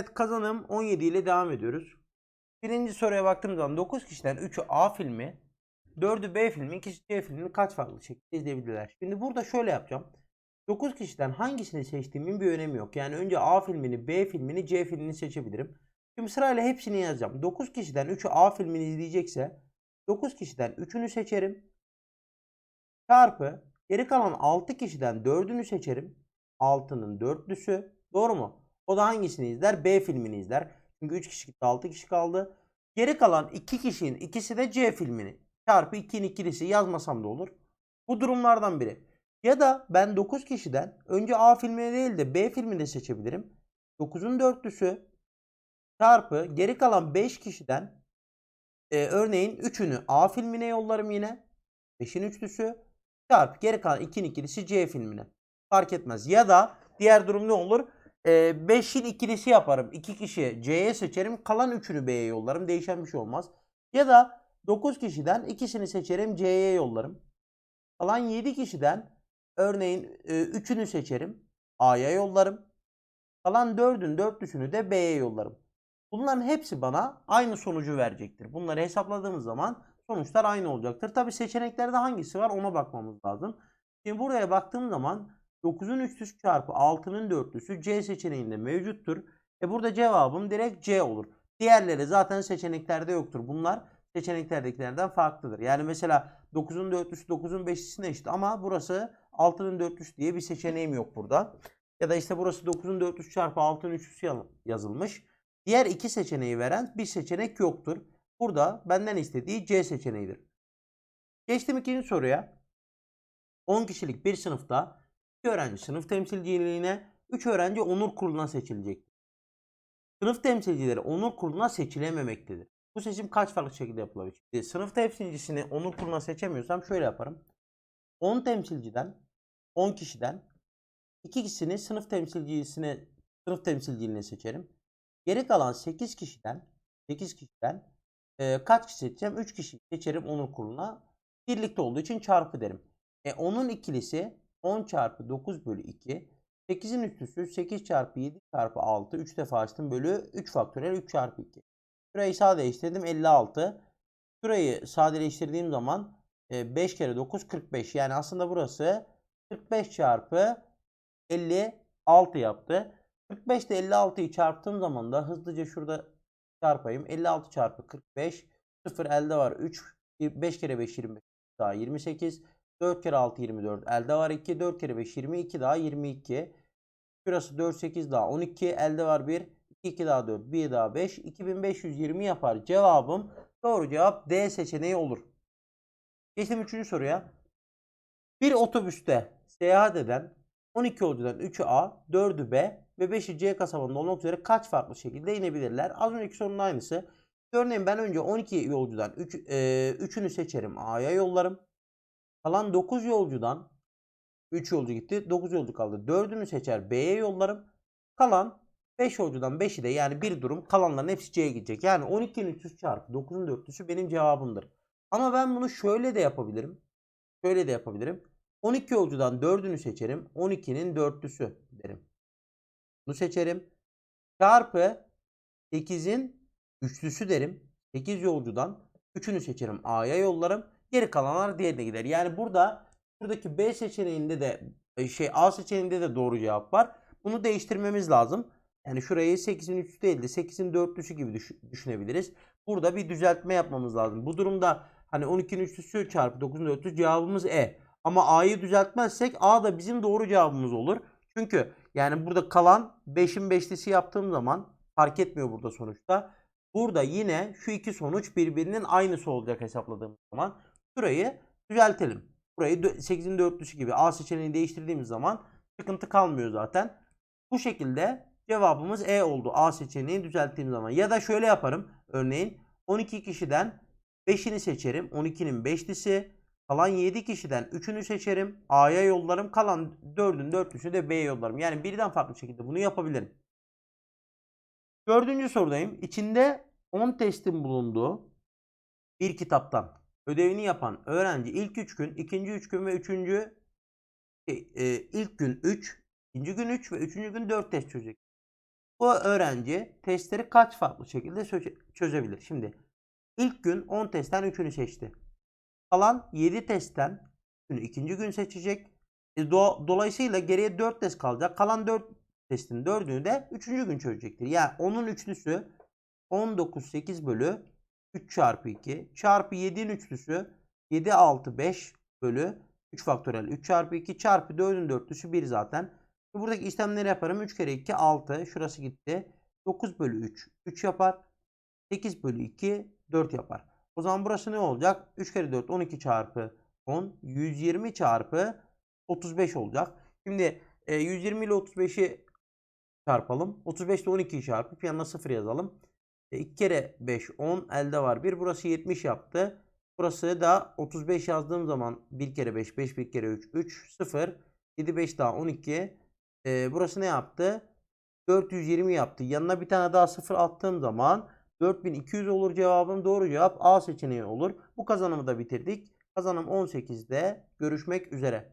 Evet kazanım 17 ile devam ediyoruz. Birinci soruya baktığım zaman 9 kişiden 3'ü A filmi, 4'ü B filmi, 2'si C filmini kaç farklı şekilde izleyebilirler? Şimdi burada şöyle yapacağım. 9 kişiden hangisini seçtiğimin bir önemi yok. Yani önce A filmini, B filmini, C filmini seçebilirim. Şimdi sırayla hepsini yazacağım. 9 kişiden 3'ü A filmini izleyecekse 9 kişiden 3'ünü seçerim. Çarpı geri kalan 6 kişiden 4'ünü seçerim. 6'nın dörtlüsü. Doğru mu? O da hangisini izler? B filmini izler. Çünkü 3 kişi gitti 6 kişi kaldı. Geri kalan 2 kişinin ikisi de C filmini. Çarpı 2'nin ikilisi yazmasam da olur. Bu durumlardan biri. Ya da ben 9 kişiden önce A filmini değil de B filmini seçebilirim. 9'un dörtlüsü çarpı geri kalan 5 kişiden e, örneğin 3'ünü A filmine yollarım yine. 5'in üçlüsü çarpı geri kalan 2'nin ikilisi C filmine. Fark etmez. Ya da diğer durum ne olur? 5'in ikilisi yaparım. 2 kişi C'ye seçerim. Kalan 3'ünü B'ye yollarım. Değişen bir şey olmaz. Ya da 9 kişiden ikisini seçerim. C'ye yollarım. Kalan 7 kişiden örneğin 3'ünü seçerim. A'ya yollarım. Kalan 4'ün dörtlüsünü de B'ye yollarım. Bunların hepsi bana aynı sonucu verecektir. Bunları hesapladığımız zaman sonuçlar aynı olacaktır. Tabi seçeneklerde hangisi var ona bakmamız lazım. Şimdi buraya baktığım zaman 9'un üçlüsü çarpı 6'nın dörtlüsü C seçeneğinde mevcuttur. E burada cevabım direkt C olur. Diğerleri zaten seçeneklerde yoktur. Bunlar seçeneklerdekilerden farklıdır. Yani mesela 9'un dörtlüsü 9'un beşlisine eşit ama burası 6'nın dörtlüsü diye bir seçeneğim yok burada. Ya da işte burası 9'un dörtlüsü çarpı 6'nın üçlüsü yazılmış. Diğer iki seçeneği veren bir seçenek yoktur. Burada benden istediği C seçeneğidir. Geçtim ikinci soruya. 10 kişilik bir sınıfta 2 öğrenci sınıf temsilciliğine, 3 öğrenci onur kuruluna seçilecek. Sınıf temsilcileri onur kuruluna seçilememektedir. Bu seçim kaç farklı şekilde yapılabilir? Sınıf temsilcisini onur kuruluna seçemiyorsam şöyle yaparım. 10 temsilciden, 10 kişiden 2 kişisini sınıf temsilcisine sınıf temsilciliğine seçerim. Geri kalan 8 kişiden 8 kişiden e, kaç kişi seçeceğim? 3 kişi seçerim onur kuruluna. Birlikte olduğu için çarpı derim. E, onun ikilisi 10 çarpı 9 bölü 2. 8'in üstüsü 8 çarpı 7 çarpı 6. 3 defa açtım bölü 3 faktöriyel 3 çarpı 2. Şurayı sadeleştirdim 56. Şurayı sadeleştirdiğim zaman 5 kere 9 45. Yani aslında burası 45 çarpı 56 yaptı. 45 ile 56'yı çarptığım zaman da hızlıca şurada çarpayım. 56 çarpı 45. 0 elde var 3. 5 kere 5 25 daha 28. 4 kere 6 24. Elde var 2. 4 kere 5 22 daha 22. Şurası 4 8 daha 12. Elde var 1. 2 2 daha 4. 1 daha 5. 2520 yapar. Cevabım doğru cevap D seçeneği olur. Geçtim 3. soruya. Bir otobüste seyahat eden 12 yolcudan 3'ü A, 4'ü B ve 5'i C kasabında olmak üzere kaç farklı şekilde inebilirler? Az önceki sorunun aynısı. Örneğin ben önce 12 yolcudan 3, e, 3'ünü seçerim A'ya yollarım. Kalan 9 yolcudan 3 yolcu gitti. 9 yolcu kaldı. 4'ünü seçer B'ye yollarım. Kalan 5 yolcudan 5'i de yani bir durum kalanların hepsi C'ye gidecek. Yani 12'nin 300 çarpı 9'un 4'lüsü benim cevabımdır. Ama ben bunu şöyle de yapabilirim. Şöyle de yapabilirim. 12 yolcudan 4'ünü seçerim. 12'nin 4'lüsü derim. Bunu seçerim. Çarpı 8'in üçlüsü derim. 8 yolcudan 3'ünü seçerim. A'ya yollarım. Geri kalanlar diğerine gider. Yani burada buradaki B seçeneğinde de şey A seçeneğinde de doğru cevap var. Bunu değiştirmemiz lazım. Yani şurayı 8'in üçlüsü değil de 8'in dörtlüsü gibi düşünebiliriz. Burada bir düzeltme yapmamız lazım. Bu durumda hani 12'nin üçlüsü çarpı 9'un dörtlüsü cevabımız E. Ama A'yı düzeltmezsek A da bizim doğru cevabımız olur. Çünkü yani burada kalan 5'in beşlisi yaptığım zaman fark etmiyor burada sonuçta. Burada yine şu iki sonuç birbirinin aynısı olacak hesapladığımız zaman. Şurayı düzeltelim. Burayı 8'in dörtlüsü gibi A seçeneğini değiştirdiğimiz zaman sıkıntı kalmıyor zaten. Bu şekilde cevabımız E oldu. A seçeneğini düzelttiğim zaman. Ya da şöyle yaparım. Örneğin 12 kişiden 5'ini seçerim. 12'nin 5'lisi. Kalan 7 kişiden 3'ünü seçerim. A'ya yollarım. Kalan 4'ün 4'lüsü de B'ye yollarım. Yani birden farklı şekilde bunu yapabilirim. Dördüncü sorudayım. İçinde 10 testin bulunduğu bir kitaptan ödevini yapan öğrenci ilk 3 gün, ikinci 3 gün ve üçüncü e, ilk gün 3, ikinci gün 3 ve üçüncü gün 4 test çözecek. O öğrenci testleri kaç farklı şekilde çöze- çözebilir? Şimdi ilk gün 10 testten 3'ünü seçti. Kalan 7 testten 3'ünü ikinci gün seçecek. E, do- dolayısıyla geriye 4 test kalacak. Kalan 4 testin 4'ünü de 3. gün çözecektir. Yani onun üçlüsü 19 8 bölü 3 çarpı 2 çarpı 7'nin üçlüsü 7 6 5 bölü 3 faktöriyel 3 çarpı 2 çarpı 4'ün dörtlüsü 1 zaten. Buradaki işlemleri yaparım. 3 kere 2 6. Şurası gitti. 9 bölü 3 3 yapar. 8 bölü 2 4 yapar. O zaman burası ne olacak? 3 kere 4 12 çarpı 10 120 çarpı 35 olacak. Şimdi e, 120 ile 35'i çarpalım. 35 ile 12'yi çarpıp yanına 0 yazalım. 2 kere 5 10 elde var 1. Burası 70 yaptı. Burası da 35 yazdığım zaman 1 kere 5 5 1 kere 3 3 0 7 5 daha 12. Ee, burası ne yaptı? 420 yaptı. Yanına bir tane daha 0 attığım zaman 4200 olur cevabım. Doğru cevap A seçeneği olur. Bu kazanımı da bitirdik. Kazanım 18'de görüşmek üzere.